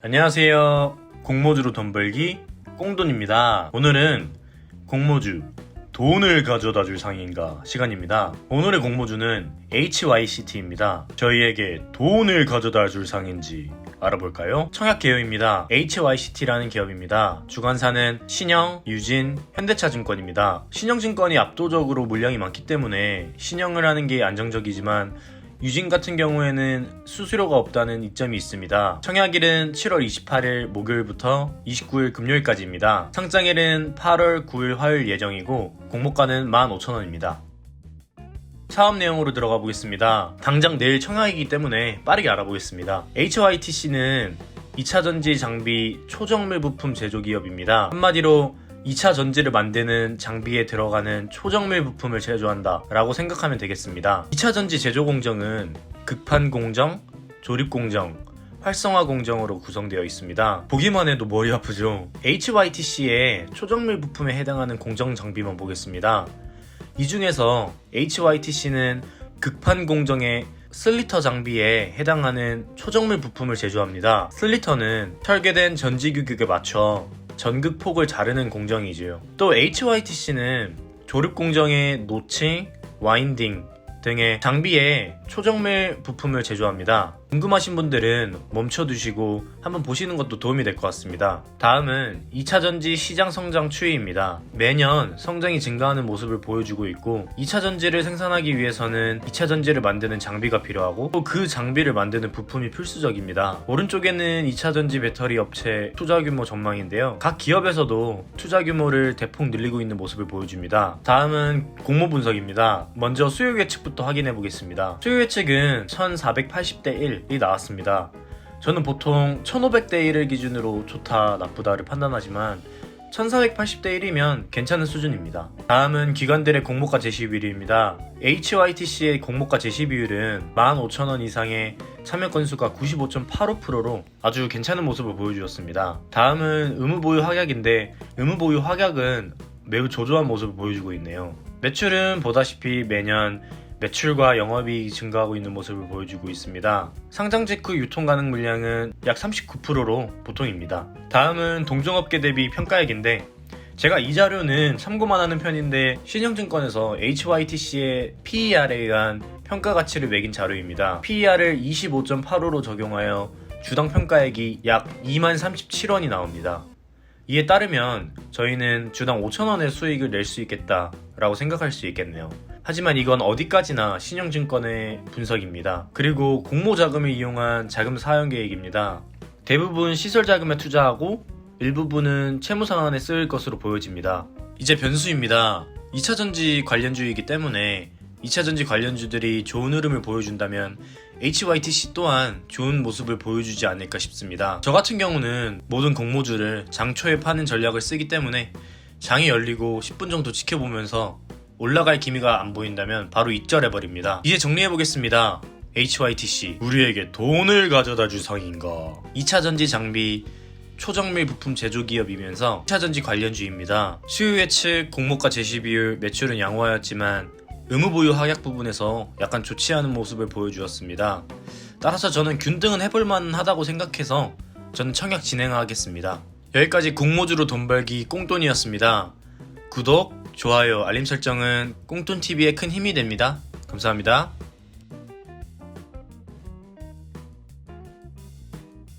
안녕하세요. 공모주로 돈 벌기 꽁돈입니다. 오늘은 공모주 돈을 가져다 줄 상인가 시간입니다. 오늘의 공모주는 HYCT입니다. 저희에게 돈을 가져다 줄 상인지 알아볼까요? 청약 계열입니다. HYCT라는 기업입니다. 주관사는 신영, 유진, 현대차증권입니다. 신영증권이 압도적으로 물량이 많기 때문에 신영을 하는 게 안정적이지만 유진 같은 경우에는 수수료가 없다는 이점이 있습니다. 청약일은 7월 28일 목요일부터 29일 금요일까지입니다. 상장일은 8월 9일 화요일 예정이고 공모가는 15,000원입니다. 사업 내용으로 들어가 보겠습니다. 당장 내일 청약이기 때문에 빠르게 알아보겠습니다. HYTC는 2차 전지 장비 초정밀 부품 제조 기업입니다. 한마디로 2차 전지를 만드는 장비에 들어가는 초정밀 부품을 제조한다 라고 생각하면 되겠습니다. 2차 전지 제조 공정은 극판 공정, 조립 공정, 활성화 공정으로 구성되어 있습니다. 보기만 해도 머리 아프죠? HYTC의 초정밀 부품에 해당하는 공정 장비만 보겠습니다. 이 중에서 HYTC는 극판 공정의 슬리터 장비에 해당하는 초정밀 부품을 제조합니다. 슬리터는 설계된 전지 규격에 맞춰 전극 폭을 자르는 공정이지요. 또 HYTC는 조립 공정의 노칭, 와인딩 등의 장비에 초정밀 부품을 제조합니다. 궁금하신 분들은 멈춰두시고 한번 보시는 것도 도움이 될 것 같습니다. 다음은 2차 전지 시장 성장 추이입니다. 매년 성장이 증가하는 모습을 보여주고 있고 2차 전지를 생산하기 위해서는 2차 전지를 만드는 장비가 필요하고 또 그 장비를 만드는 부품이 필수적입니다. 오른쪽에는 2차 전지 배터리 업체 투자 규모 전망인데요. 각 기업에서도 투자 규모를 대폭 늘리고 있는 모습을 보여줍니다. 다음은 공모 분석입니다. 먼저 수요 예측부터 확인해 보겠습니다. 수요 예측은 1480대 1이 나왔습니다. 저는 보통 1500대 1을 기준으로 좋다, 나쁘다를 판단하지만 1480대 1이면 괜찮은 수준입니다. 다음은 기관들의 공모가 제시 비율입니다. HYTC의 공모가 제시 비율은 15,000원 이상의 참여 건수가 95.85%로 아주 괜찮은 모습을 보여주었습니다. 다음은 의무 보유 확약인데 의무 보유 확약은 매우 조조한 모습을 보여주고 있네요. 매출은 보다시피 매년 매출과 영업이익이 증가하고 있는 모습을 보여주고 있습니다. 상장 직후 유통 가능 물량은 약 39%로 보통입니다. 다음은 동종업계 대비 평가액인데 제가 이 자료는 참고만 하는 편인데 신영증권에서 HYTC의 PER에 의한 평가 가치를 매긴 자료입니다. PER을 25.85로 적용하여 주당 평가액이 약 2만 37원이 나옵니다. 이에 따르면 저희는 주당 5천원의 수익을 낼 수 있겠다라고 생각할 수 있겠네요. 하지만 이건 어디까지나 신영증권의 분석입니다. 그리고 공모 자금을 이용한 자금 사용 계획입니다. 대부분 시설 자금에 투자하고 일부분은 채무 상환에 쓸 것으로 보여집니다. 이제 변수입니다. 2차 전지 관련주이기 때문에 2차 전지 관련주들이 좋은 흐름을 보여준다면 HYTC 또한 좋은 모습을 보여주지 않을까 싶습니다. 저 같은 경우는 모든 공모주를 장초에 파는 전략을 쓰기 때문에 장이 열리고 10분 정도 지켜보면서 올라갈 기미가 안 보인다면 바로 익절해버립니다. 이제 정리해보겠습니다. HYTC 우리에게 돈을 가져다 줄 상인가 2차 전지 장비 초정밀 부품 제조 기업이면서 2차 전지 관련주입니다. 수요 예측, 공모가 제시 비율, 매출은 양호하였지만 의무 보유 하약 부분에서 약간 좋지 않은 모습을 보여주었습니다. 따라서 저는 균등은 해볼만 하다고 생각해서 저는 청약 진행하겠습니다. 여기까지 공모주로 돈 벌기 꽁돈이었습니다. 구독, 좋아요, 알림 설정은 꽁돈TV에 큰 힘이 됩니다. 감사합니다.